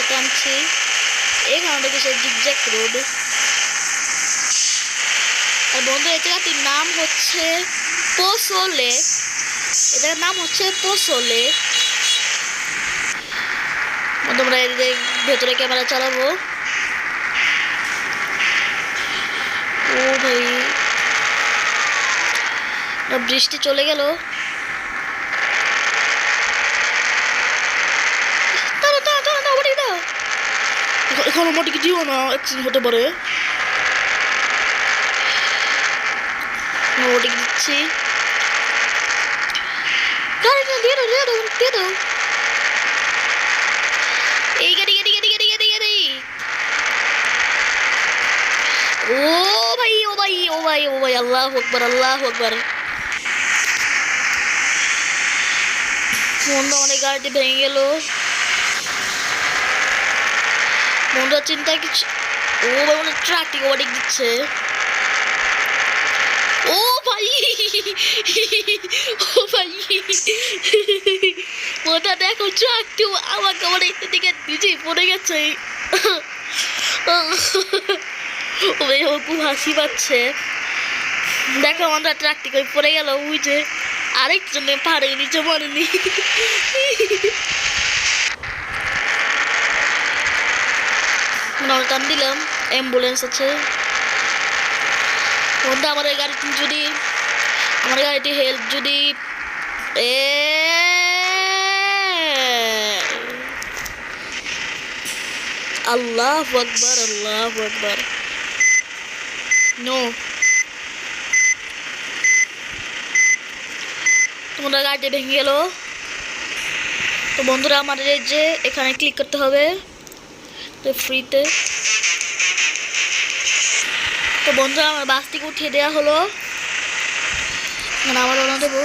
রোডটাতে আনছি এখানে দেখেছে জিগজ্যাক রোড আর বন্ধু, এই জায়গাটির নাম হচ্ছে পোসোলে এটার নাম হচ্ছে পোসোলে তোমরা এদিকে ভেতরে ক্যামেরা চালাবো। ও ভাই। বৃষ্টি চলে গেল। এখনও মোটিকে দিও না অ্যাক্সিডেন্ট হতে পারে। ওটিকে দিচ্ছি। এই গাড়ি গাড়ি গাড়ি গাড়ি গাড়ি গাড়ি। ও ভাই ও ভাই ও ভাই ও ভাই, আল্লাহ আকবার আল্লাহ আকবার। বন্ধু অনেক গাড়িটি ভেঙে গেল। বন্ধু চিন্তা কিছু ও মনে ট্রাকটি ওভারটেক দিচ্ছে। ও ভাই! ও ভাই! ওটা দেখো ট্রাকটি আমাকে এই দিকে নিজেই পড়ে গেছে। ও খুব হাসি পাচ্ছে। দেখো, আমরা ট্রাকটি করে পড়ে গেল, ওই যে আরেকজনে পাড়ে নিচে মরেনি টান দিলাম অ্যাম্বুলেন্স আছে। বন্ধু আমাদের গাড়িটি যদি, আমাদের গাড়িটি হেল্প যদি, এ আল্লাহ আকবর আল্লাহ আকবর। নো তোমরা গাড়িটি ভেঙে গেল। তো বন্ধুরা, আমাদের যে এখানে ক্লিক করতে হবে। তো ফ্রিতে তো বন্ধুরা আমার বাস থেকে উঠিয়ে দেওয়া হলো। মানে আমার রওনা দেবো।